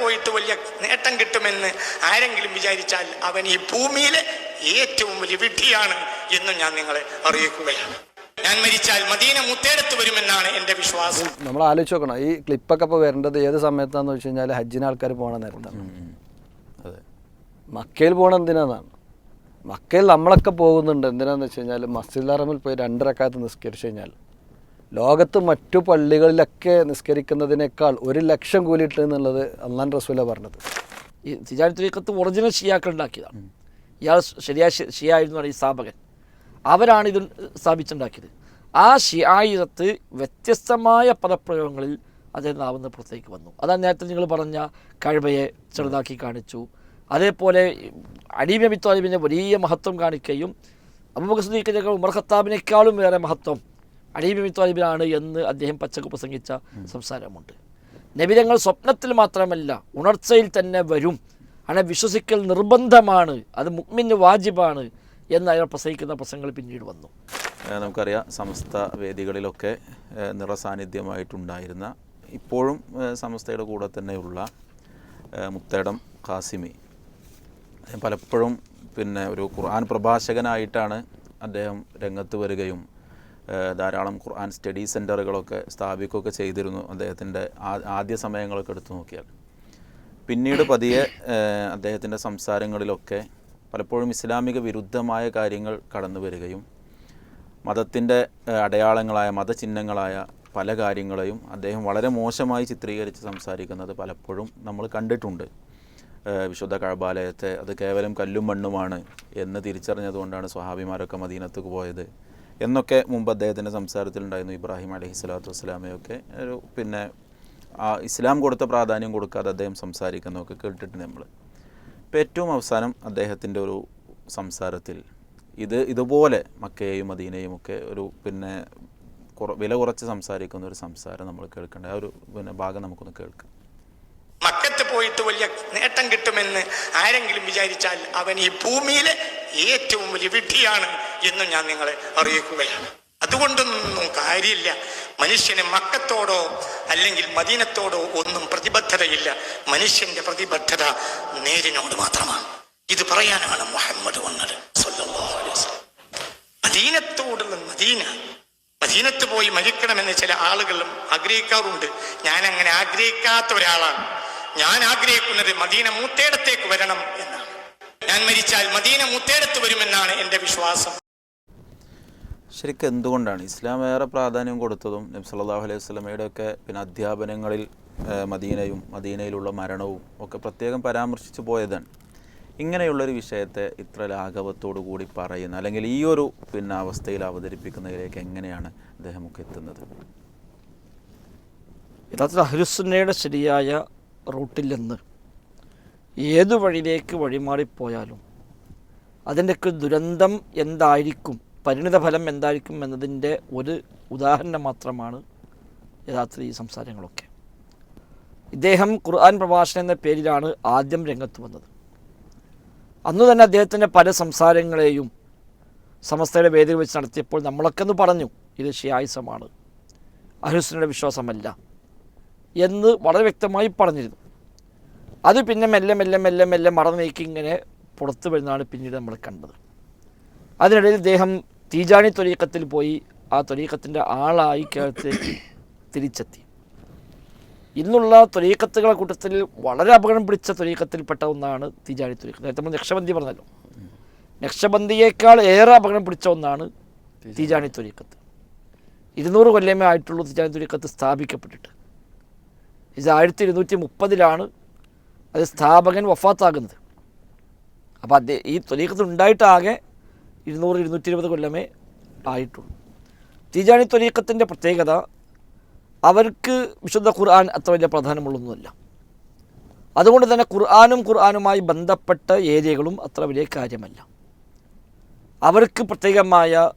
പോയിട്ട് വലിയ നേട്ടം കിട്ടുമെന്ന് ആരെങ്കിലും വിചാരിച്ചാൽ അവൻ ഈ ഭൂമിയിലെ ഏറ്റവും വലിയ വിഡ്ഢിയാണ് എന്നും ഞാൻ നിങ്ങളെ അറിയിക്കുകയാണ്. ഞാൻ മരിച്ചാൽ മദീന മുത്തേടത്ത് വരുമെന്നാണ് എന്റെ വിശ്വാസം. നമ്മൾ ആലോചിച്ച് നോക്കണം. ഈ ക്ലിപ്പൊക്കെ ഇപ്പോൾ വരേണ്ടത് ഏത് സമയത്താണെന്ന് വെച്ച് കഴിഞ്ഞാൽ ഹജ്ജിന് ആൾക്കാർ പോകണ നേരത്താണ്. അതെ. മക്കയിൽ പോകണം എന്തിനാന്നാണ്? മക്കയിൽ നമ്മളൊക്കെ പോകുന്നുണ്ട്. എന്തിനാന്ന് വെച്ച് കഴിഞ്ഞാൽ മസ്ജിദ് അറമിൽ പോയി രണ്ടരക്കാലത്ത് നിസ്കരിച്ചു കഴിഞ്ഞാൽ ലോകത്ത് മറ്റു പള്ളികളിലൊക്കെ നിസ്കരിക്കുന്നതിനേക്കാൾ ഒരു ലക്ഷം കൂലിയിട്ട് എന്നുള്ളത് അള്ളാൻ റസൂല പറഞ്ഞത്. ഈ തുരീക്കത്ത് ഒറിജിനൽ ഷിയാക്കൾ ഉണ്ടാക്കിയതാണ്. ഇയാൾ ശരിയായ ഷിയായിരുന്നു ഈ സ്ഥാപകൻ. അവരാണ് ഇത് സ്ഥാപിച്ചുണ്ടാക്കിയത്. ആ ഷിയായിരത്ത് വ്യത്യസ്തമായ പദപ്രയോഗങ്ങളിൽ അദ്ദേഹം നാവുന്ന പുറത്തേക്ക് വന്നു. അതാണ് നേരത്തെ നിങ്ങൾ പറഞ്ഞ കഴിവയെ ചെറുതാക്കി കാണിച്ചു. അതേപോലെ നബി താലിബിന്റെ വലിയ മഹത്വം കാണിക്കുകയും അബൂബക്കർ സുദ്ദീഖിനേക്കാൾ ഉമർ ഖത്താബിനേക്കാളും വേറെ മഹത്വം അടീബ് നബി താലിബിനാണ് എന്ന് അദ്ദേഹം പച്ചക്ക് പ്രസംഗിച്ച സംസാരമുണ്ട്. നബിരങ്ങൾ സ്വപ്നത്തിൽ മാത്രമല്ല ഉണർച്ചയിൽ തന്നെ വരും. അങ്ങനെ വിശ്വസിക്കൽ നിർബന്ധമാണ് അത് മുക്മിന് വാജിബാണ് എന്ന് അയാൾ പ്രസംഗിക്കുന്ന പ്രസംഗങ്ങൾ പിന്നീട് വന്നു. നമുക്കറിയാം സമസ്ത വേദികളിലൊക്കെ നിറസാന്നിധ്യമായിട്ടുണ്ടായിരുന്ന ഇപ്പോഴും സമസ്തയുടെ കൂടെ തന്നെയുള്ള മുത്തേടം ഖാസിമി. അദ്ദേഹം പലപ്പോഴും പിന്നെ ഒരു ഖുർആൻ പ്രഭാഷകനായിട്ടാണ് അദ്ദേഹം രംഗത്ത് വരികയും ധാരാളം ഖുർആൻ സ്റ്റഡി സെന്ററുകളൊക്കെ സ്ഥാപിക്കുകയൊക്കെ ചെയ്തിരുന്നു അദ്ദേഹത്തിന്റെ ആദ്യ സമയങ്ങളൊക്കെ എടുത്തു നോക്കിയാൽ. പിന്നീട് പതിയെ അദ്ദേഹത്തിന്റെ സംസാരങ്ങളിലൊക്കെ പലപ്പോഴും ഇസ്ലാമിക വിരുദ്ധമായ കാര്യങ്ങൾ കടന്നു വരികയും മതത്തിന്റെ അടയാളങ്ങളായ മതചിഹ്നങ്ങളായ പല കാര്യങ്ങളെയും അദ്ദേഹം വളരെ മോശമായി ചിത്രീകരിച്ച് സംസാരിക്കുന്നത് പലപ്പോഴും നമ്മൾ കണ്ടിട്ടുണ്ട്. വിശുദ്ധ കഴബാലയത്തെ അത് കേവലം കല്ലും മണ്ണുമാണ് എന്ന് തിരിച്ചറിഞ്ഞതുകൊണ്ടാണ് സ്വഹാബിമാരൊക്കെ മദീനത്തേക്ക് പോയത്. എന്നൊക്കെ മുമ്പ് അദ്ദേഹത്തിന്റെ സംസാരത്തിലുണ്ടായിരുന്നു ഇബ്രാഹിം അലഹി സ്വലാത്തു വസ്സലാമയൊക്കെ. ഒരു പിന്നെ ആ ഇസ്ലാം കൊടുത്ത പ്രാധാന്യം കൊടുക്കാതെ അദ്ദേഹം സംസാരിക്കുന്നതൊക്കെ കേട്ടിട്ടുണ്ട് നമ്മൾ ഇപ്പം ഏറ്റവും അവസാനം അദ്ദേഹത്തിന്റെ ഒരു സംസാരത്തിൽ ഇത് ഇതുപോലെ മക്കയെയും മദീനയും ഒക്കെ ഒരു പിന്നെ കുറ വില കുറച്ച് സംസാരിക്കുന്ന ഒരു സംസാരം നമ്മൾ കേൾക്കേണ്ട. ആ ഒരു പിന്നെ ഭാഗം നമുക്കൊന്ന് കേൾക്കാം. മക്കത്ത് പോയിട്ട് വലിയ നേട്ടം കിട്ടുമെന്ന് ആരെങ്കിലും വിചാരിച്ചാൽ അവൻ ഈ ഭൂമിയിലെ ഏറ്റവും വലിയ വിഡ്ഢിയാണ് എന്ന് ഞാൻ നിങ്ങളെ അറിയിക്കുകയാണ്. അതുകൊണ്ടൊന്നും കാര്യമില്ല. മനുഷ്യന് മക്കത്തോടോ അല്ലെങ്കിൽ മദീനത്തോടോ ഒന്നും പ്രതിബദ്ധതയില്ല. മനുഷ്യന്റെ പ്രതിബദ്ധത നേരിനോട് മാത്രമാണ്. ഇത് പറയാനാണ് മുഹമ്മദ് വന്നത്. മദീനത്തോടുള്ള മദീന. മദീനത്ത് പോയി മരിക്കണമെന്ന് ചില ആളുകളും ആഗ്രഹിക്കാറുണ്ട്. ഞാൻ അങ്ങനെ ആഗ്രഹിക്കാത്ത ഒരാളാണ്. ഞാൻ ആഗ്രഹിക്കുന്നത് മദീന മൂത്തേടത്തേക്ക് വരണം ഞാൻ മരിച്ചാൽ മദീന മുത്തേടത്ത് വരുമെന്നാണ് എന്റെ വിശ്വാസം. ശരിക്കും എന്തുകൊണ്ടാണ്? ഇസ്ലാം ഏറെ പ്രാധാന്യം കൊടുത്തതും നബി സല്ലല്ലാഹു അലൈഹി വസല്ലമയുടെ ഒക്കെ പിന്നെ അധ്യാപനങ്ങളിൽ മദീനയും മദീനയിലുള്ള മരണവും ഒക്കെ പ്രത്യേകം പരാമർശിച്ചു പോയതാണ്. ഇങ്ങനെയുള്ളൊരു വിഷയത്തെ ഇത്ര ലാഘവത്തോടു കൂടി പറയുന്ന അല്ലെങ്കിൽ ഈ ഒരു പിന്നെ അവസ്ഥയിൽ അവതരിപ്പിക്കുന്നതിലേക്ക് എങ്ങനെയാണ് അദ്ദേഹം ഒക്കെ എത്തുന്നത്? യഥാർത്ഥത്തിൽ അഹ്ലുസുന്നയുടെ ശരിയായ റൂട്ടിൽ നിന്ന് ഏതു വഴിയിലേക്ക് വഴിമാറിപ്പോയാലും അതിന്റെയൊക്കെ ദുരന്തം എന്തായിരിക്കും പരിണിതഫലം എന്തായിരിക്കും എന്നതിന്റെ ഒരു ഉദാഹരണം മാത്രമാണ് യഥാർത്ഥത്തിൽ ഈ സംസാരങ്ങളൊക്കെ. ഇദ്ദേഹം ഖുർആൻ പ്രഭാഷണം എന്ന പേരിലാണ് ആദ്യം രംഗത്ത് വന്നത്. അന്ന് തന്നെ അദ്ദേഹത്തിന്റെ പല സംസാരങ്ങളെയും സമസ്തയുടെ വേദിയിൽ വെച്ച് നടത്തിയപ്പോൾ നമ്മളൊക്കെ ഒന്ന് പറഞ്ഞു ഇത് ഷിയായുസമാണ് അഹുസ്നയുടെ വിശ്വാസമല്ല എന്ന് വളരെ വ്യക്തമായി പറഞ്ഞിരുന്നു. അത് പിന്നെ മെല്ലെ മെല്ലെ മെല്ലെ മെല്ലെ മറന്നു നീക്കി ഇങ്ങനെ പുറത്തു വരുന്നതാണ് പിന്നീട് നമ്മൾ കണ്ടത്. അതിനിടയിൽ ഇദ്ദേഹം തീജാണി തൊലീക്കത്തിൽ പോയി ആ തൊലീക്കത്തിന്റെ ആളായി കേരളത്തിലേക്ക് തിരിച്ചെത്തി. ഇന്നുള്ള തൊലീക്കത്തുകളെ കൂട്ടത്തിൽ വളരെ അപകടം പിടിച്ച തൊലീക്കത്തിൽപ്പെട്ട ഒന്നാണ് തീജാണി തൊലീക്കത്ത് നേരത്തെ നമ്മൾ നക്ഷബന്തി പറഞ്ഞല്ലോ. നക്ഷബന്തിയേക്കാൾ ഏറെ അപകടം പിടിച്ച ഒന്നാണ് തീജാണി തൊലീക്കത്ത് ഇരുന്നൂറ് കൊല്ലമേ ആയിട്ടുള്ളൂ തീജാണി തൊലീക്കത്ത് സ്ഥാപിക്കപ്പെട്ടിട്ട്. ഇത് ആയിരത്തി ഇരുന്നൂറ്റി മുപ്പതിലാണ് അത് സ്ഥാപകൻ വഫാത്താകുന്നത്. അപ്പോൾ അദ്ദേഹം ഈ തൊലീഖത്ത് ഉണ്ടായിട്ടാകെ ഇരുന്നൂറ് ഇരുന്നൂറ്റി ഇരുപത് കൊല്ലമേ ആയിട്ടുള്ളൂ. തിജാനി തൊലീഖത്തിന്റെ പ്രത്യേകത അവർക്ക് വിശുദ്ധ ഖുർആൻ അത്ര വലിയ പ്രാധാന്യമുള്ളൊന്നുമല്ല. അതുകൊണ്ട് തന്നെ ഖുർആാനും ഖുർആാനുമായി ബന്ധപ്പെട്ട ഏരിയകളും അത്ര വലിയ കാര്യമല്ല. അവർക്ക് പ്രത്യേകമായ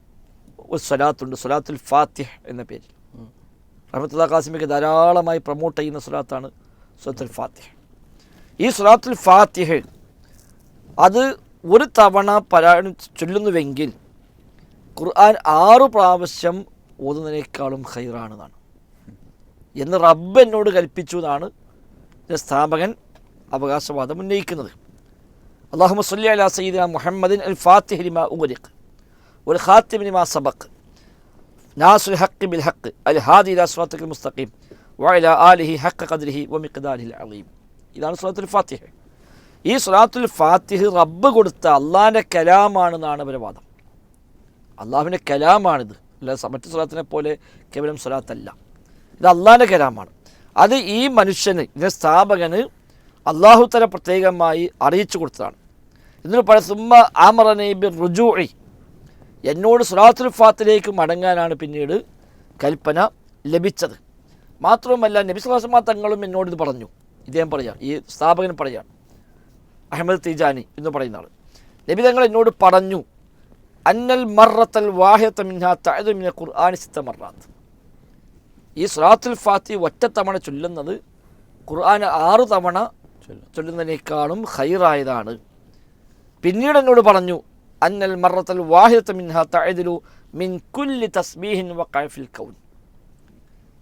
ഒരു സ്വലാത്തുണ്ട് സ്വലാത്തുൽ ഫാത്തിഹ് എന്ന പേരിൽ. റഹമത്തുള്ള ഖാസിമിക്ക് ധാരാളമായി പ്രൊമോട്ട് ചെയ്യുന്ന സ്വലാത്താണ് സ്വലത്തുൽ ഫാത്തിഹ്. ഈ സുറാത്തുൽ ഫാത്തിഹ് അത് ഒരു തവണ പരായണ ചൊല്ലുന്നുവെങ്കിൽ ഖുർആൻ ആറു പ്രാവശ്യം ഓതുന്നതിനേക്കാളും ഹൈറാണെന്നാണ് എന്ന് റബ്ബ് എന്നോട് കൽപ്പിച്ചു എന്നാണ് സ്ഥാപകൻ അവകാശവാദം ഉന്നയിക്കുന്നത്. അള്ളാഹു സല്ലി അലാ സയ്യിദിന മുഹമ്മദിൻ അൽ ഫാത്തിഹിമ ഉമരിഖ് ഉഗരിഖ് വൽ സബക്ക് നാസുൽ ഹക്ക് ബിൽ ഹക്ക് അൽ ഹാദി ഇലാ സിറാത്തിൽ മുസ്തഖീം വഅല ആലിഹി ഹഖ് ഖദ്രിഹി വമിഖ്ദാരിഹിൽ അളീം ഇതാണ് സുറാത്തുൽ ഫാത്തിഹ്. ഈ സുറാത്തുൽ ഫാത്തിഹ് റബ്ബ് കൊടുത്ത അള്ളാഹിന്റെ കലാമാണെന്നാണ് അവരുടെ വാദം അള്ളാഹുവിന്റെ കലാമാണിത്. അല്ലാതെ മറ്റു സ്വലാത്തിനെ പോലെ കേവലം സ്വലാത്തല്ല ഇത് അള്ളാഹിന്റെ കലാമാണ്. അത് ഈ മനുഷ്യന് ഇതിന്റെ സ്ഥാപകന് അള്ളാഹു തല പ്രത്യേകമായി അറിയിച്ചു കൊടുത്തതാണ്. ഇതിന് പല സുമ്മ ആമറനൈബി റുജൂഇ എന്നോട് സുറാത്തുൽ ഫാത്തിലേക്ക് മടങ്ങാനാണ് പിന്നീട് കൽപ്പന ലഭിച്ചത്. മാത്രവുമല്ല നബി തങ്ങളും എന്നോട് ഇത് പറഞ്ഞു. ഇദ്ദേഹം പറയുകയാണ് ഈ സ്ഥാപകൻ പറയുകയാണ് അഹമ്മദ് തിജാനി എന്ന് പറയുന്ന ആൾ നബി തങ്ങൾ എന്നോട് പറഞ്ഞു അന്നൽ മറത്തൽ വാഹ്യത്ത മിൻഹ തഅദു മിന ഖുർആനി സിത്ത മറാത്ത്. ഈ സുറാത്തുൽ ഫാത്തി ഒറ്റ തവണ ചൊല്ലുന്നത് ഖുർആൻ ആറു തവണ ചൊല്ലുന്നതിനേക്കാളും ഹൈറായതാണ്. പിന്നീട് എന്നോട് പറഞ്ഞു അന്നൽ മറത്തൽ വാഹിദത്ത മിൻഹ തഅദിലു മിൻ കുല്ലി തസ്ബീഹിൻ വഖഅഫിൽ കൗൻ.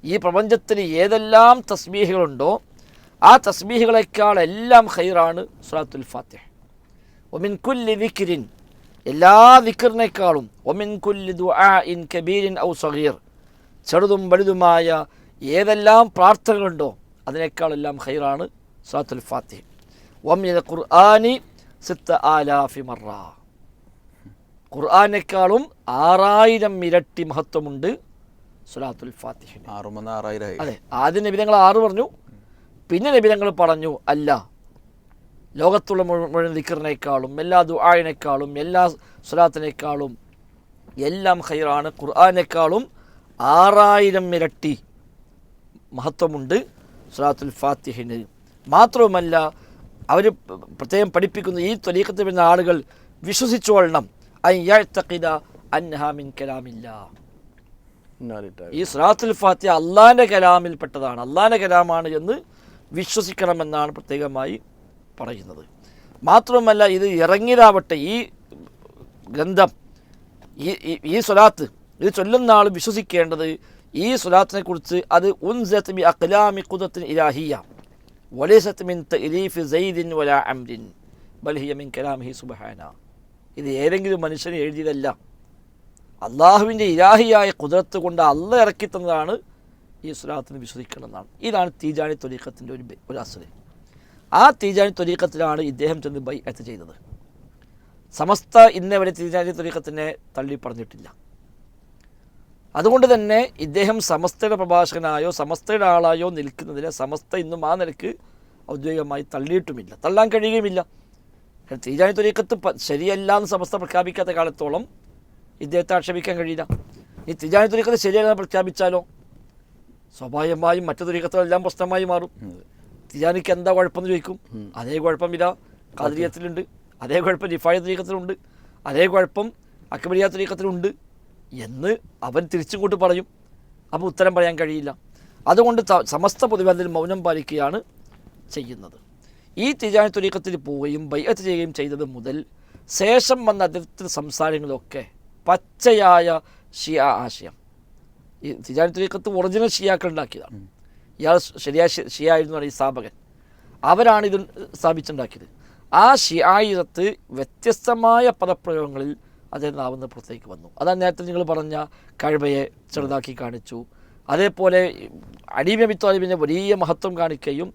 ഈ പ്രപഞ്ചത്തിൽ ഏതെല്ലാം തസ്ബീഹുകളുണ്ടോ ആ തസ്ബീഹുകളെക്കാൾ എല്ലാം ഖൈറാണ് സുറാത്തുൽ ഫാത്തിഹ്. ഒമിൻ കുല്ലി ദിക്രിൻ എല്ലാ ദിക്റിനേക്കാളും ഒമിൻ കുല്ലി ദുആഇൻ കബീരിൻ ഔ സഹീർ ചെറുതും വലുതുമായ ഏതെല്ലാം പ്രാർത്ഥനകളുണ്ടോ അതിനേക്കാളെല്ലാം ഹൈറാണ് സുറാത്തുൽ ഫാത്തിഹ്. വമിന ഖുർആാനി സിത്ത ആലാഫി മറ ഖുർആാനേക്കാളും ആറായിരം ഇരട്ടി മഹത്വമുണ്ട് സുലാത്തുൽ ഫാത്തിഹിന്. ആറുമെന്ന് ആറായിരം അതെ ആദ്യം നബിതങ്ങൾ ആറ് പറഞ്ഞു പിന്നെ നബിതങ്ങൾ പറഞ്ഞു അല്ല ലോകത്തുള്ള മുഴു- മുഴുവൻ ദിക്കറിനേക്കാളും എല്ലാ ദുആയിനേക്കാളും എല്ലാ സ്വലാത്തിനേക്കാളും എല്ലാം ഹൈറാണ് ഖുർആാനേക്കാളും ആറായിരം ഇരട്ടി മഹത്വമുണ്ട് സ്വലാത്തുൽ ഫാത്തിഹിന്. മാത്രവുമല്ല അവർ പ്രത്യേകം പഠിപ്പിക്കുന്ന ഈ തൊലീക്കത്തിൽ വരുന്ന ആളുകൾ വിശ്വസിച്ചോളണം അയ്യത്തക്കിത അൻഹാമിൻ കലാമില്ല. ഈ സ്വലാത്തുൽ ഫാത്തിഹ അള്ളാഹിന്റെ കലാമിൽപ്പെട്ടതാണ്. അള്ളാഹിന്റെ കലാമാണ് എന്ന് വിശ്വസിക്കണമെന്നാണ് പ്രത്യേകമായി പറയുന്നത്. മാത്രമല്ല ഇത് ഇറങ്ങിയതാവട്ടെ ഈ ഗ്രന്ഥം ഈ ഈ- സ്വലാത്ത് ഇത് ചൊല്ലുന്ന ആൾ വിശ്വസിക്കേണ്ടത് ഈ സ്വലാത്തിനെ കുറിച്ച് അത് ഉൻ ബി അഖ്ലാമി കുതത്തിൻ ഇലാഹിയ വലേ മിൻ തഅലീഫ് സൈദിൻ വലാ അംരിൻ ബൽ ഹിയ മിൻ കലാമിഹി സുബ്ഹാന. ഇത് ഏതെങ്കിലും മനുഷ്യന് എഴുതിയതല്ല. അള്ളാഹുവിന്റെ ഇലാഹിയായ കുതിരത്ത് കൊണ്ട് അള്ള ഇറക്കി തന്നതാണ് ഈ സ്വലാത്തിന് വിശ്വസിക്കണമെന്നാണ്. ഇതാണ് തീജാനി തൊലീഖത്തിന്റെ ഒരു ഒരു അസുര ആ തീജാനി തൊലീഖത്തിലാണ് ഇദ്ദേഹം ചെന്ന് ബൈ എത്ത് ചെയ്തത്. സമസ്ത ഇന്നവരെ തീജാനി തൊലീഖത്തിനെ തള്ളി പറഞ്ഞിട്ടില്ല. അതുകൊണ്ട് തന്നെ ഇദ്ദേഹം സമസ്തയുടെ പ്രഭാഷകനായോ സമസ്തയുടെ ആളായോ നിൽക്കുന്നതിന് സമസ്ത ഇന്നും ആ നിലയ്ക്ക് ഔദ്യോഗികമായി തള്ളിയിട്ടുമില്ല. തള്ളാൻ കഴിയുകയുമില്ല. തീജാനി തൊലീഖത്ത് ശരിയല്ല എന്ന് സമസ്ത പ്രഖ്യാപിക്കാത്ത കാലത്തോളം ഇദ്ദേഹത്തെ ആക്ഷേപിക്കാൻ കഴിയില്ല. ഈ തിജാനി തുരീക്കത്ത് ശരിയല്ലെന്ന് പ്രഖ്യാപിച്ചാലോ? സ്വാഭാവികമായും മറ്റു തുരീക്കത്തുകളെല്ലാം പ്രശ്നമായി മാറും. തിജാനിക്ക് എന്താ കുഴപ്പമെന്ന് ചോദിക്കും. അതേ കുഴപ്പം ഇതാ കാതിരിയത്തിലുണ്ട്. അതേ കുഴപ്പം ജിഫായ തുരീക്കത്തിലുണ്ട് അതേ കുഴപ്പം അക്ബരിയ തുരീക്കത്തിലുണ്ട് എന്ന് അവൻ തിരിച്ചുകൊണ്ട് പറയും. അപ്പോൾ ഉത്തരം പറയാൻ കഴിയില്ല. അതുകൊണ്ട് സമസ്ത പൊതുവെതിൽ മൗനം പാലിക്കുകയാണ് ചെയ്യുന്നത്. ഈ തിജാനി തുരീക്കത്തിൽ പോവുകയും ബൈഅത്ത് ചെയ്യുകയും ചെയ്തത് മുതൽ ശേഷം വന്ന അതിർത്തി സംസാരങ്ങളൊക്കെ പച്ചയായ ഷിയ ആശയം. ഈ തിജാനി തുരീക്കത്ത് ഒറിജിനൽ ഷിയാക്കൾ ഉണ്ടാക്കിയതാണ്. ഇയാൾ ശരിയായ ഷിയായിരുന്നാണ് ഷിയായിരുന്നു ഈ സ്ഥാപകൻ. അവരാണ് ഇത് സ്ഥാപിച്ചുണ്ടാക്കിയത്. ആ ഷിയായിരത്ത് വ്യത്യസ്തമായ പദപ്രയോഗങ്ങളിൽ അദ്ദേഹം നാവുന്ന പുറത്തേക്ക് വന്നു. അതാണ് നേരത്തെ നിങ്ങൾ പറഞ്ഞ കഴിവയെ ചെറുതാക്കി കാണിച്ചു. അതേപോലെ അടീബ മിത്വാലിബിന്റെ വലിയ മഹത്വം കാണിക്കുകയും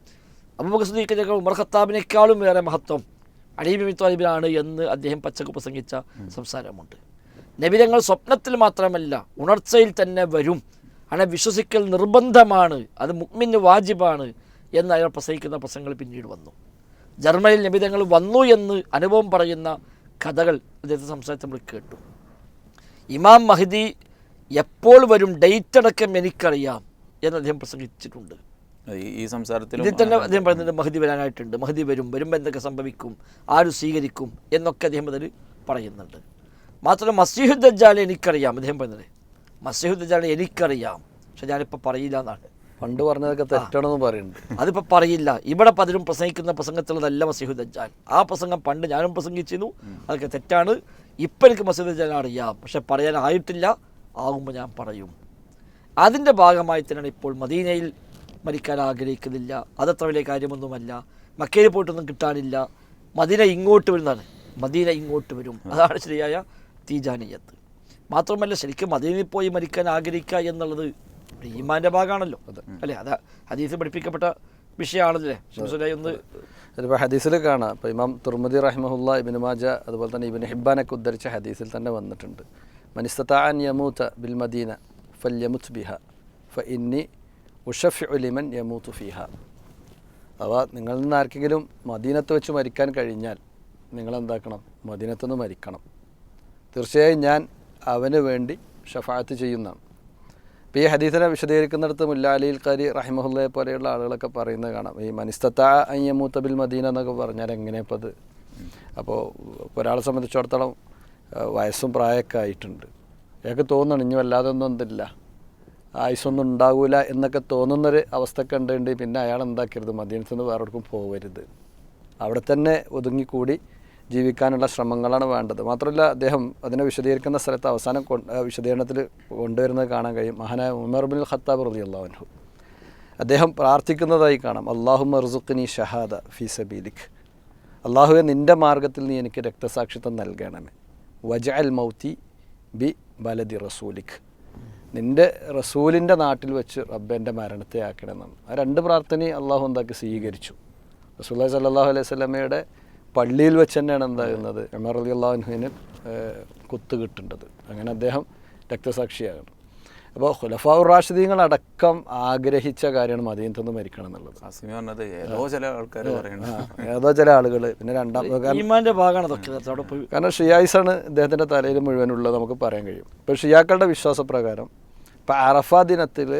അബൂബക്കർ ഉമർ ഖത്താബിനേക്കാളും വേറെ മഹത്വം അലീബി മിത്വാലിബിനാണ് എന്ന് അദ്ദേഹം പച്ചക്ക് പ്രസംഗിച്ച സംസാരമുണ്ട്. നബിരങ്ങൾ സ്വപ്നത്തിൽ മാത്രമല്ല ഉണർച്ചയിൽ തന്നെ വരും. അങ്ങനെ വിശ്വസിക്കൽ നിർബന്ധമാണ്. അത് മുക്മിന് വാജിബാണ് എന്ന് അയാൾ പ്രസംഗിക്കുന്ന പ്രസംഗങ്ങൾ പിന്നീട് വന്നു. ജർമ്മനിയിൽ നബിതങ്ങൾ വന്നു എന്ന് അനുഭവം പറയുന്ന കഥകൾ അദ്ദേഹത്തെ സംസാരത്തിൽ നമ്മൾ കേട്ടു. ഇമാം മഹദി എപ്പോൾ വരും ഡേറ്റ് അടക്കം എനിക്കറിയാം എന്ന് അദ്ദേഹം പ്രസംഗിച്ചിട്ടുണ്ട്. ഈ- സംസാരത്തിൽ ഇതിൽ തന്നെ അദ്ദേഹം പറയുന്നുണ്ട് മഹദി വരാനായിട്ടുണ്ട്. മഹദി വരും വരുമ്പോൾ എന്തൊക്കെ സംഭവിക്കും ആര് സ്വീകരിക്കും എന്നൊക്കെ അദ്ദേഹം അതിൽ പറയുന്നുണ്ട്. മാത്രമല്ല മസീഹു ദജ്ജാൽ എനിക്കറിയാം. അദ്ദേഹം പറയുന്നത് മസീഹു ദജ്ജാൽ എനിക്കറിയാം. പക്ഷെ ഞാനിപ്പോൾ പറയില്ല എന്നാണ്. പണ്ട് പറഞ്ഞതൊക്കെ തെറ്റാണെന്ന് പറയുന്നുണ്ട്. അതിപ്പോൾ പറയില്ല. ഇവിടെ പലരും പ്രസംഗിക്കുന്ന പ്രസംഗത്തിലുള്ളതല്ല മസിഹുദ്ജാൽ ആ പ്രസംഗം പണ്ട് ഞാനും പ്രസംഗിച്ചിരുന്നു. അതൊക്കെ തെറ്റാണ്. ഇപ്പം എനിക്ക് മസീഹു ദജ്ജാൽ അറിയാം. പക്ഷെ പറയാനായിട്ടില്ല ആകുമ്പോൾ ഞാൻ പറയും. അതിന്റെ ഭാഗമായി തന്നെയാണ് ഇപ്പോൾ മദീനയിൽ മരിക്കാൻ ആഗ്രഹിക്കുന്നില്ല. അതത്ര വലിയ കാര്യമൊന്നുമല്ല. മക്കയിൽ പോയിട്ടൊന്നും കിട്ടാനില്ല. മദീന ഇങ്ങോട്ട് വരുന്നതാണ്. മദീന ഇങ്ങോട്ട് വരും. അതാണ് ശരിയായ തീജാനീയത്ത്. മാത്രമല്ല ശരിക്കും മദീനയിൽ പോയി മരിക്കാൻ ആഗ്രഹിക്കുക എന്നുള്ളത് ഈമാന്റെ ഭാഗമാണല്ലോ. അല്ലേ? അത് ഹദീസ് പഠിപ്പിക്കപ്പെട്ട വിഷയമാണല്ലേ? ഒന്ന് ചിലപ്പോൾ ഹദീസിൽ കാണാം. ഇപ്പോൾ ഇമാം തുർമദി റഹ്മുല്ല ഇബിൻ മാജ അതുപോലെ തന്നെ ഇബിൻ ഹിബാനൊക്കെ ഉദ്ധരിച്ച ഹദീസിൽ തന്നെ വന്നിട്ടുണ്ട്. മനിസ്തത്താൻ യമൂത്ത ബിൽ മദീന ഫൽ യമുത്ത് ബിഹ ഫ ഇന്നി ഉഷഫ് ഉലിമൻ യമൂത്ത് ഫിഹ. അവ നിങ്ങളിൽ നിന്ന് ആർക്കെങ്കിലും മദീനത്ത് വെച്ച് മരിക്കാൻ കഴിഞ്ഞാൽ നിങ്ങളെന്താക്കണം? മദീനത്തുനിന്ന് മദീനത്ത് നിന്ന് മരിക്കണം. തീർച്ചയായും ഞാൻ അവന് വേണ്ടി ഷഫാത്ത് ചെയ്യുന്നതാണ്. ഇപ്പോൾ ഈ ഹദീസിനെ വിശദീകരിക്കുന്നിടത്ത് മുല്ലാലി കരി റഹിമഹുല്ലെ പോലെയുള്ള ആളുകളൊക്കെ പറയുന്നത് കാണാം. ഈ മനിസ്തത്ത അയ്യമൂത്തബിൽ മദീന എന്നൊക്കെ പറഞ്ഞാൽ എങ്ങനെ ഇപ്പോൾ അത്? അപ്പോൾ ഒരാളെ സംബന്ധിച്ചിടത്തോളം വയസ്സും പ്രായമൊക്കെ ആയിട്ടുണ്ട്. അയാൾക്ക് തോന്നണം ഇനി വല്ലാതെ ഒന്നും എന്തില്ല. ആയുസൊന്നും ഉണ്ടാകില്ല എന്നൊക്കെ തോന്നുന്നൊരു അവസ്ഥയൊക്കെ ഉണ്ടെങ്കിൽ പിന്നെ അയാൾ എന്താക്കരുത്? മദീനത്ത് നിന്ന് വേറെ പോകരുത് അവിടെ തന്നെ ഒതുങ്ങിക്കൂടി ജീവിക്കാനുള്ള ശ്രമങ്ങളാണ് വേണ്ടത്. മാത്രമല്ല അദ്ദേഹം അതിനെ വിശദീകരിക്കുന്ന സ്ഥലത്ത് അവസാനം വിശദീകരണത്തിൽ കൊണ്ടുവരുന്നത് കാണാൻ കഴിയും. മഹാനായ ഉമർ ബിൻ ഖത്താബ് റതി അള്ളാഹുൻഹു അദ്ദേഹം പ്രാർത്ഥിക്കുന്നതായി കാണാം. അള്ളാഹു മർസുഖിനി ഷഹാദ ഫി സബീലിഖ് അള്ളാഹുവെ നിന്റെ മാർഗത്തിൽ നീ എനിക്ക് രക്തസാക്ഷിത്വം നൽകണമേ. വജ അൽ മൗത്തി ബി ബലദി റസൂലിഖ് നിന്റെ റസൂലിന്റെ നാട്ടിൽ വെച്ച് റബ്ബന്റെ മരണത്തെ ആക്കണമെന്നാണ്. ആ രണ്ട് പ്രാർത്ഥനയും അള്ളാഹു എന്താക്കി സ്വീകരിച്ചു. റസൂല്ലാ സല്ലാഹു അലൈഹി സ്വലമയുടെ പള്ളിയിൽ വെച്ച് തന്നെയാണ് എന്താകുന്നത് എമർ അലി അള്ളാഹുഹിന് കുത്ത് കിട്ടേണ്ടത്. അങ്ങനെ അദ്ദേഹം രക്തസാക്ഷിയാകണം അപ്പോൾ ഖുലഫാ റാഷിദീങ്ങൾ അടക്കം ആഗ്രഹിച്ച കാര്യമാണ് മദീനത്ത് നിന്ന് മരിക്കണം എന്നുള്ളത്. ഏതോ ചില ആൾക്കാർ ഏതോ ചില ആളുകൾ പിന്നെ രണ്ടാം കാരണം ഷിയായിസ് ഭാഗമാണ് അതൊക്കെ. അവിടെ പോയി കാരണം ഷിയായിസാണ് ഇദ്ദേഹത്തിന്റെ തലയിൽ മുഴുവനുള്ളത് നമുക്ക് പറയാൻ കഴിയും. ഇപ്പോൾ ഷിയാക്കളുടെ വിശ്വാസപ്രകാരം ഇപ്പോൾ അറഫ ദിനത്തിൽ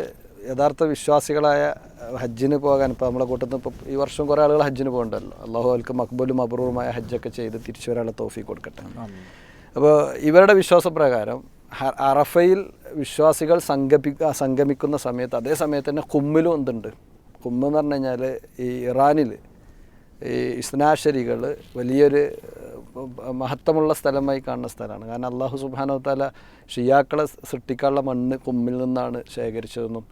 യഥാർത്ഥ വിശ്വാസികളായ ഹജ്ജിന് പോകാൻ ഇപ്പോൾ നമ്മളെ കൂട്ടത്തിൽ ഇപ്പോൾ ഈ വർഷം കുറേ ആളുകൾ ഹജ്ജിന് പോകണ്ടല്ലോ. അള്ളാഹു അവർക്ക് മക്ബൂലും അപൂർവമായ ഹജ്ജൊക്കെ ചെയ്ത് തിരിച്ചു വരാനുള്ള തോഫി കൊടുക്കട്ടെ. അപ്പോൾ ഇവരുടെ വിശ്വാസപ്രകാരം അറഫയിൽ വിശ്വാസികൾ സംഗമി സംഗമിക്കുന്ന സമയത്ത് അതേ സമയത്ത് തന്നെ കുമ്മിലും എന്തുണ്ട്? കുമ്മ് എന്ന് പറഞ്ഞു കഴിഞ്ഞാൽ ഈ ഇറാനിൽ ഈ ഇസ്നാശരികൾ വലിയൊരു മഹത്വമുള്ള സ്ഥലമായി കാണുന്ന സ്ഥലമാണ്. കാരണം അള്ളാഹു സുബാനോ താല ഷിയാക്കളെ സൃഷ്ടിക്കാനുള്ള മണ്ണ് കുമ്മിൽ നിന്നാണ് ശേഖരിച്ചതെന്നും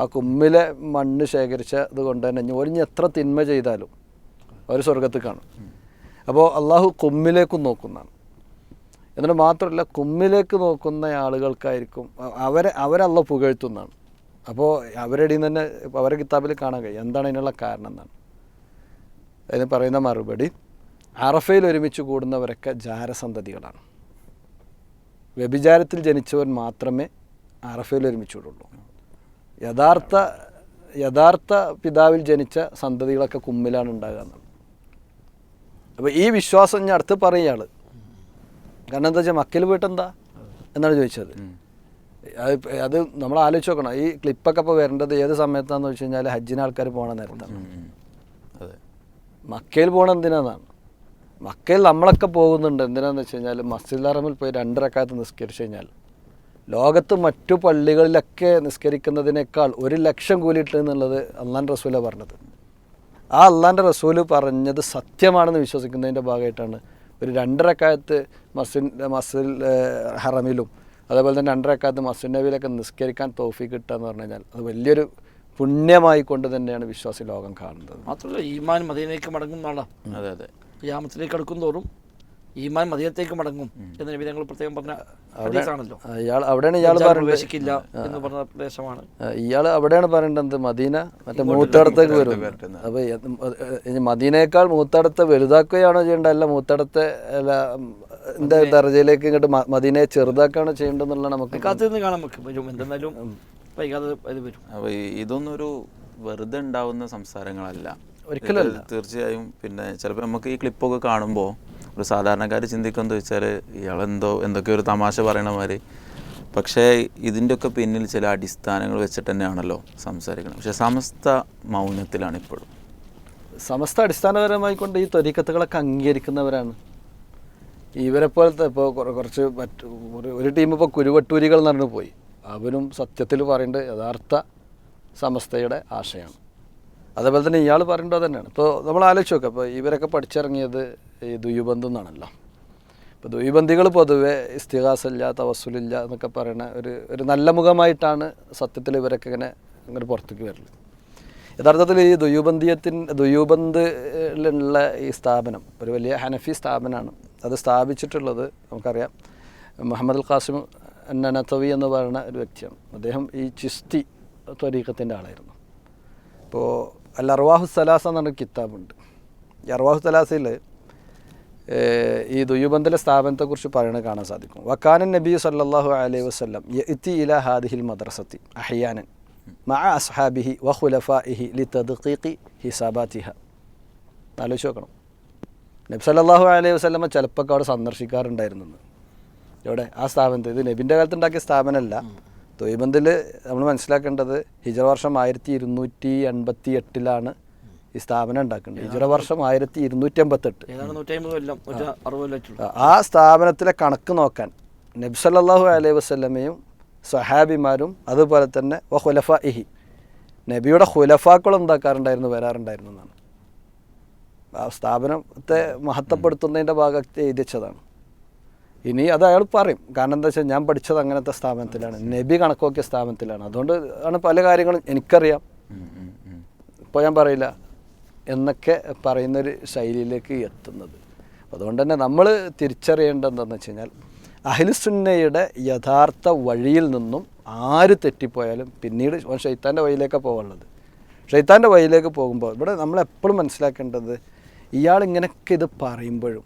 ആ കുമ്മിലെ മണ്ണ് ശേഖരിച്ചത് കൊണ്ട് തന്നെ ഇനി ഒരു ഇനി എത്ര തിന്മ ചെയ്താലും ഒരു സ്വർഗത്തിൽ കാണും. അപ്പോൾ അള്ളാഹു കുമ്മിലേക്കും നോക്കുന്നതാണ്. എന്നിട്ട് മാത്രമല്ല കുമ്മിലേക്ക് നോക്കുന്ന ആളുകൾക്കായിരിക്കും അവരെ അവരല്ല പുകഴ്ത്തുന്നതാണ്. അപ്പോൾ അവരുടെ തന്നെ അവരുടെ കിതാബിൽ കാണാൻ കഴിയും. എന്താണ് അതിനുള്ള കാരണം എന്നാണ്. അതിന് പറയുന്ന മറുപടി അറഫയിൽ ഒരുമിച്ച് കൂടുന്നവരൊക്കെ ജാരസന്തതികളാണ്. വ്യഭിചാരത്തിൽ ജനിച്ചവൻ മാത്രമേ അറഫയിൽ ഒരുമിച്ച് കൂടുള്ളൂ. യഥാർത്ഥ യഥാർത്ഥ പിതാവിൽ ജനിച്ച സന്തതികളൊക്കെ കുമ്മിലാണ് ഉണ്ടാകുക എന്നുള്ളത്. അപ്പോൾ ഈ വിശ്വാസം ഞാൻ അടുത്ത് പറയുകയാണ്. കാരണം എന്താ വെച്ചാൽ മക്കയിൽ പോയിട്ടെന്താ എന്നാണ് ചോദിച്ചത്. അത് അത് നമ്മൾ ആലോചിച്ച് നോക്കണം. ഈ ക്ലിപ്പൊക്കെ ഇപ്പോൾ വരേണ്ടത് ഏത് സമയത്താണെന്ന് വെച്ച് കഴിഞ്ഞാൽ ഹജ്ജിന് ആൾക്കാർ പോകണ നേരത്താണ്. അതെ. മക്കയിൽ പോകണം എന്തിനാന്നാണ്? മക്കയിൽ നമ്മളൊക്കെ പോകുന്നുണ്ട്. എന്തിനാന്ന് വെച്ച് കഴിഞ്ഞാൽ മസ്ജിദ് അറമിൽ പോയി രണ്ടരക്കാലത്ത് നിസ്കരിച്ചു കഴിഞ്ഞാൽ ലോകത്ത് മറ്റു പള്ളികളിലൊക്കെ നിസ്കരിക്കുന്നതിനേക്കാൾ ഒരു ലക്ഷം കൂലിയിട്ട് എന്നുള്ളത് അള്ളാൻ റസൂല പറഞ്ഞത്. ആ അള്ളാന്റെ റസൂൽ പറഞ്ഞത് സത്യമാണെന്ന് വിശ്വസിക്കുന്നതിന്റെ ഭാഗമായിട്ടാണ്. ഒരു രണ്ടരക്കാലത്ത് മസ്ജിദ് മസ്ജിദ് ഹറമിലും അതേപോലെ തന്നെ രണ്ടരക്കാലത്ത് മസ്ജിദ് നബിയിലൊക്കെ നിസ്കരിക്കാൻ തോഫി കിട്ടുക എന്ന് പറഞ്ഞു കഴിഞ്ഞാൽ അത് വലിയൊരു പുണ്യമായി കൊണ്ട് തന്നെയാണ് വിശ്വാസി ലോകം കാണുന്നത്. മാത്രമല്ല ഈമാൻ മദീനയിലേക്ക് മടങ്ങുന്നതാണ്. അതെ അതെ. യാമത്തിലേക്ക് അടുക്കും തോറും ഈമാൻ മദീനത്തേക്ക് മടങ്ങും എന്ന നബി ഞങ്ങൾ പ്രത്യേകം പറഞ്ഞ ഹദീസാണല്ലോ. ഇയാൾ അവിടെയാണ് ഇയാൾ പ്രവേശിക്കില്ല എന്ന് പറഞ്ഞ പ്രദേശമാണ്. ഇയാൾ അവിടെയാണ് പറയേണ്ടത് മദീന മറ്റേ മൂത്തടത്തേക്ക് വരും. അപ്പൊ ഇനി മദീനയേക്കാൾ മൂത്തടത്തെ വലുതാക്കുകയാണോ ചെയ്യേണ്ടത്? അല്ല മൂത്തടത്തെ അല്ല എന്റെ എന്താ ദർജയിലേക്ക് ഇങ്ങോട്ട് മദീനയെ ചെറുതാക്കുകയാണോ ചെയ്യേണ്ടതെന്നുള്ള നമുക്ക് കാത്തിരുന്ന് കാണാൻ നമുക്ക് വരും എന്തെന്നാലും വൈകാതെ ഇത് വരും. അപ്പോൾ ഇതൊന്നും ഒരു വെറുതെ ഉണ്ടാവുന്ന സംസാരങ്ങളല്ല. ഒരിക്കലും തീർച്ചയായും പിന്നെ ചിലപ്പോൾ നമുക്ക് ഈ ക്ലിപ്പൊക്കെ കാണുമ്പോൾ ഒരു സാധാരണക്കാർ ചിന്തിക്കുമെന്ന് വെച്ചാൽ ഇയാളെന്തോ എന്തൊക്കെ ഒരു തമാശ പറയണ മാതിരി. പക്ഷേ ഇതിന്റെയൊക്കെ പിന്നിൽ ചില അടിസ്ഥാനങ്ങൾ വെച്ചിട്ട് തന്നെയാണല്ലോ സംസാരിക്കണം പക്ഷേ സമസ്ത മൗനത്തിലാണ് ഇപ്പോഴും. സമസ്ത അടിസ്ഥാനപരമായി കൊണ്ട് ഈ ത്വരീക്കത്തുകളൊക്കെ അംഗീകരിക്കുന്നവരാണ്. ഇവരെ പോലത്തെ ഇപ്പോൾ കുറച്ച് മറ്റു ഒരു ടീം ഇപ്പോൾ കുരുവട്ടൂരികൾ പറഞ്ഞു പോയി. അവരും സത്യത്തിൽ പറയേണ്ടത് യഥാർത്ഥ സമസ്തയുടെ ആശയമാണ് അതേപോലെ തന്നെ ഇയാൾ പറയേണ്ടത് തന്നെയാണ് ഇപ്പോൾ നമ്മൾ ആലോചിച്ച് നോക്കാം ഇപ്പോൾ ഇവരൊക്കെ പഠിച്ചിറങ്ങിയത് ഈ ദുയുബന്ധം എന്നാണല്ലോ. ഇപ്പോൾ ദുയുബന്ധികൾ പൊതുവെ ഇസ്തിഹാസില്ല തവസുലില്ല എന്നൊക്കെ പറയുന്ന ഒരു ഒരു നല്ല മുഖമായിട്ടാണ് സത്യത്തിൽ ഇവരൊക്കെ ഇങ്ങനെ ഇങ്ങനെ പുറത്തേക്ക് വരുന്നത് യഥാർത്ഥത്തിൽ ഈ ദുയുബന്ധിയത്തിൻ ദുയുബന്ധിലുള്ള ഈ സ്ഥാപനം ഒരു വലിയ ഹനഫി സ്ഥാപനമാണ്. അത് സ്ഥാപിച്ചിട്ടുള്ളത് നമുക്കറിയാം മുഹമ്മദ് അൽ ഖാസിം നനത്തവി എന്ന് പറയുന്ന ഒരു വ്യക്തിയാണ്. അദ്ദേഹം ഈ ചിസ്തി ത്വരീഖത്തിന്റെ ആളായിരുന്നു. ഇപ്പോൾ അൽ അർവാഹു സലാസ എന്ന് പറഞ്ഞ കിതാബുണ്ട്. ഈ അർവാഹു സലാസയിൽ ഈ ദുയ്യുബന്ധിലെ സ്ഥാപനത്തെക്കുറിച്ച് പറയുന്നത് കാണാൻ സാധിക്കും. വക്കാനൻ നബി സല്ലാഹു അലൈഹി വസ്ലം യത്തി ഇല ഹാദിഹിൽ മദ്രസത്തി അഹ്യാനൻ മഅ അസ്ഹാബിഹി വ ലി തദ്ഖീഖി ഹിസാബാതിഹ ആലോചിച്ച് നോക്കണം. നബി സല്ലാഹു അലൈഹി വസല്ലമ ചിലപ്പോൾ അവിടെ സന്ദർശിക്കാറുണ്ടായിരുന്നു എവിടെ? ആ സ്ഥാപനത്തിൽ ഇത് നബിന്റെ കാലത്ത് ഉണ്ടാക്കിയ സ്ഥാപനമല്ല. തൊയ്ബന്തിൽ നമ്മൾ മനസ്സിലാക്കേണ്ടത് ഹിജറ വർഷം ആയിരത്തി ഇരുന്നൂറ്റി എൺപത്തി എട്ടിലാണ് ഈ സ്ഥാപനം ഉണ്ടാക്കുന്നത് ഹിജറ വർഷം ആയിരത്തി ഇരുന്നൂറ്റി എൺപത്തെട്ട് ആ സ്ഥാപനത്തിലെ കണക്ക് നോക്കാൻ നബ്സല്ലാഹു അലൈഹി വസ്ലമയും സഹാബിമാരും അതുപോലെ തന്നെ വ ഹുലഫ ഇഹി നബിയുടെ ഹുലഫാക്കൾ എന്താക്കാറുണ്ടായിരുന്നു വരാറുണ്ടായിരുന്നു എന്നാണ്. ആ സ്ഥാപനത്തെ മഹത്വപ്പെടുത്തുന്നതിന്റെ ഭാഗത്ത് എഴുതി വെച്ചതാണ്. ഇനി അത് അയാൾ പറയും. കാരണം എന്താ വെച്ചാൽ ഞാൻ പഠിച്ചത് അങ്ങനത്തെ സ്ഥാപനത്തിലാണ്. നബി കണക്കോക്കിയ സ്ഥാപനത്തിലാണ്. അതുകൊണ്ട് ആണ് പല കാര്യങ്ങളും എനിക്കറിയാം. ഇപ്പോൾ ഞാൻ പറയില്ല. എന്നൊക്കെ പറയുന്നൊരു ശൈലിയിലേക്ക് എത്തുന്നത്. അതുകൊണ്ട് തന്നെ നമ്മൾ തിരിച്ചറിയേണ്ടതെന്ന് വെച്ച് കഴിഞ്ഞാൽ അഹിൽസുന്നയുടെ യഥാർത്ഥ വഴിയിൽ നിന്നും ആര് തെറ്റിപ്പോയാലും പിന്നീട് ഷെയ്ത്താന്റെ വഴിയിലേക്കാണ് പോകാനുള്ളത്. ഷെയ്ത്താന്റെ വഴിയിലേക്ക് പോകുമ്പോൾ ഇവിടെ നമ്മൾ എപ്പോഴും മനസ്സിലാക്കേണ്ടത് ഇയാൾ ഇങ്ങനെയൊക്കെ ഇത് പറയുമ്പോഴും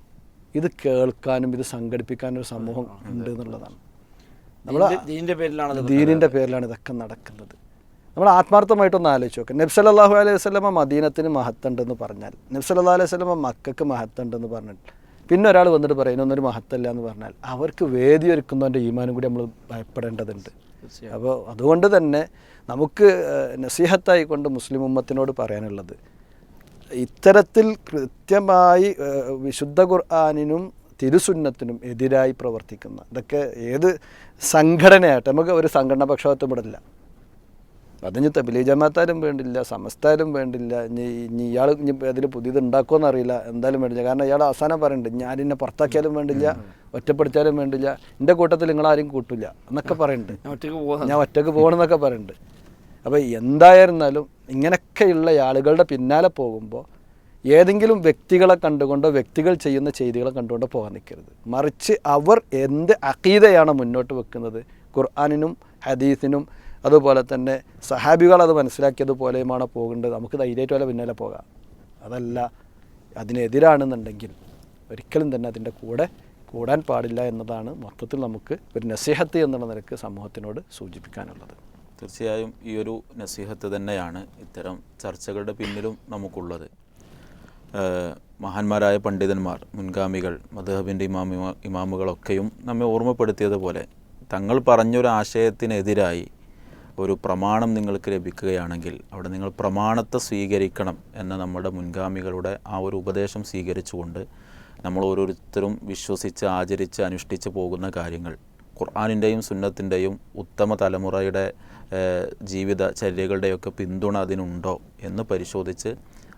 ഇത് കേൾക്കാനും ഇത് സംഘടിപ്പിക്കാനും ഒരു സമൂഹം ഉണ്ട് എന്നുള്ളതാണ്. നമ്മൾ ദീനിന്റെ പേരിലാണ് ദീനിന്റെ പേരിലാണ് ഇതൊക്കെ നടക്കുന്നത്. നമ്മൾ ആത്മാർത്ഥമായിട്ടൊന്ന് ആലോചിച്ച് നോക്കാം. നബി സല്ലല്ലാഹു അലൈഹി വസ്ലമ മദീനത്തിന് മഹത്തുണ്ടെന്ന് പറഞ്ഞാൽ നബി സല്ലല്ലാഹു അലൈഹി വസ്ലമ മക്കൾക്ക് മഹത്തുണ്ടെന്ന് പറഞ്ഞിട്ട് പിന്നെ ഒരാൾ വന്നിട്ട് പറയുന്നൊന്നൊരു മഹത്തല്ല എന്ന് പറഞ്ഞാൽ അവർക്ക് വേദി ഒരുക്കുന്നതിന്റെ ഈമാനും കൂടി നമ്മൾ ഭയപ്പെടേണ്ടതുണ്ട്. അപ്പോൾ അതുകൊണ്ട് തന്നെ നമുക്ക് നസീഹത്തായിക്കൊണ്ട് നസീഹത്തായി കൊണ്ട് മുസ്ലിം ഉമ്മത്തിനോട് പറയാനുള്ളത് ഇത്തരത്തിൽ കൃത്യമായി വിശുദ്ധ ഖുർആാനിനും തിരുസുന്നത്തിനും എതിരായി പ്രവർത്തിക്കുന്ന ഇതൊക്കെ ഏത് സംഘടനയായിട്ട് നമുക്ക് ഒരു സംഘടന പക്ഷപാതം വിടില്ല അതിന് തബിലി ജമാത്താരും വേണ്ടില്ല സമസ്താരും വേണ്ടില്ല ഇനി ഇനി ഇയാൾ ഇനി അതിൽ പുതിയത് ഉണ്ടാക്കുമെന്ന് അറിയില്ല എന്തായാലും വേണ്ടില്ല. കാരണം ഇയാൾ അവസാനം പറയുന്നുണ്ട് ഞാൻ എന്നെ പുറത്താക്കിയാലും വേണ്ടില്ല ഒറ്റപ്പെടുത്തിയാലും വേണ്ടില്ല എന്റെ കൂട്ടത്തിൽ നിങ്ങളാരും കൂട്ടില്ല എന്നൊക്കെ പറയുന്നുണ്ട് ഞാൻ ഒറ്റയ്ക്ക് പോകണമെന്നൊക്കെ പറയുന്നുണ്ട് അപ്പോൾ എന്തായിരുന്നാലും ഇങ്ങനെയൊക്കെയുള്ള ആളുകളുടെ പിന്നാലെ പോകുമ്പോൾ ഏതെങ്കിലും വ്യക്തികളെ കണ്ടുകൊണ്ടോ വ്യക്തികൾ ചെയ്യുന്ന ചെയ്തികളെ കണ്ടുകൊണ്ടോ പോകാൻ നിൽക്കരുത്. മറിച്ച് അവർ എന്ത് അക്കീതയാണ് മുന്നോട്ട് വെക്കുന്നത് ഖുർആാനിനും ഹദീസിനും അതുപോലെ തന്നെ സഹാബികൾ അത് മനസ്സിലാക്കിയതുപോലെയുമാണ് പോകേണ്ടത്. നമുക്ക് ധൈര്യമായിട്ട് പോലെ പിന്നാലെ പോകാം. അതല്ല അതിനെതിരാണെന്നുണ്ടെങ്കിൽ ഒരിക്കലും തന്നെ അതിന്റെ കൂടെ കൂടാൻ പാടില്ല എന്നതാണ് മൊത്തത്തിൽ നമുക്ക് ഒരു നസീഹത്ത് എന്നുള്ള നിലയ്ക്ക് സമൂഹത്തിനോട് സൂചിപ്പിക്കാനുള്ളത്. തീർച്ചയായും ഈ ഒരു നസീഹത്ത് തന്നെയാണ് ഇത്തരം ചർച്ചകളുടെ പിന്നിലും നമുക്കുള്ളത്. മഹാന്മാരായ പണ്ഡിതന്മാർ മുൻഗാമികൾ മധുഹബിന്റെ ഇമാമി ഇമാമുകളൊക്കെയും നമ്മെ ഓർമ്മപ്പെടുത്തിയതുപോലെ തങ്ങൾ പറഞ്ഞൊരു ആശയത്തിനെതിരായി ഒരു പ്രമാണം നിങ്ങൾക്ക് ലഭിക്കുകയാണെങ്കിൽ അവിടെ നിങ്ങൾ പ്രമാണത്തെ സ്വീകരിക്കണം എന്ന നമ്മുടെ മുൻഗാമികളുടെ ആ ഒരു ഉപദേശം സ്വീകരിച്ചുകൊണ്ട് നമ്മൾ ഓരോരുത്തരും വിശ്വസിച്ച് ആചരിച്ച് അനുഷ്ഠിച്ച് പോകുന്ന കാര്യങ്ങൾ. ഖുർആാനിന്റെയും സുന്നത്തിന്റെയും ഉത്തമ തലമുറയുടെ ഏഹ്, ജീവിത ചര്യകളുടെയൊക്കെ പിന്തുണ അതിനുണ്ടോ എന്ന് പരിശോധിച്ച്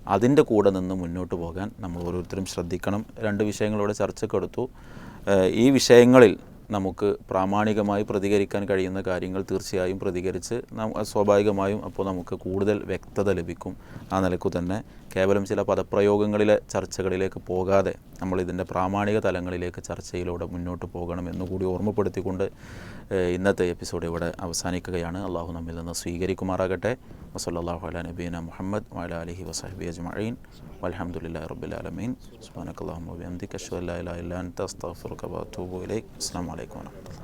അതിന്റെ കൂടെ നിന്ന് മുന്നോട്ട് പോകാൻ നമ്മൾ ഓരോരുത്തരും ശ്രദ്ധിക്കണം. രണ്ട് വിഷയങ്ങളോട് ചർച്ചക്കെടുത്തു ഈ വിഷയങ്ങളിൽ നമുക്ക് പ്രാമാണികമായി പ്രതികരിക്കാൻ കഴിയുന്ന കാര്യങ്ങൾ തീർച്ചയായും പ്രതികരിച്ച് സ്വാഭാവികമായും അപ്പോൾ നമുക്ക് കൂടുതൽ വ്യക്തത ലഭിക്കും. ആ നിലക്കു തന്നെ കേവലം ചില പദപ്രയോഗങ്ങളിലെ ചർച്ചകളിലേക്ക് പോകാതെ നമ്മൾ ഇതിന്റെ പ്രാമാണിക തലങ്ങളിലേക്ക് ചർച്ചയിലൂടെ മുന്നോട്ട് പോകണം എന്നുകൂടി ഓർമ്മപ്പെടുത്തിക്കൊണ്ട് ഇന്നത്തെ എപ്പിസോഡ് ഇവിടെ അവസാനിക്കുകയാണ്. അള്ളാഹു നമ്മിൽ നിന്ന് സ്വീകരിക്കുമാറാകട്ടെ. വസല്ലാഹു അല നബീന മുഹമ്മദ് വല അലഹി വസാഹിബി അജ്മഈൻ. വൽഹംദുലില്ലാഹി റബ്ബിൽ ആലമീൻ. സുബ്ഹാനക്കല്ലാഹുമ്മ വബിഹംദിക അഷ്ഹദു അൻ ലാ ഇലാഹ ഇല്ല അൻത അസ്തഗ്ഫിറുക ഇലൈക്. igual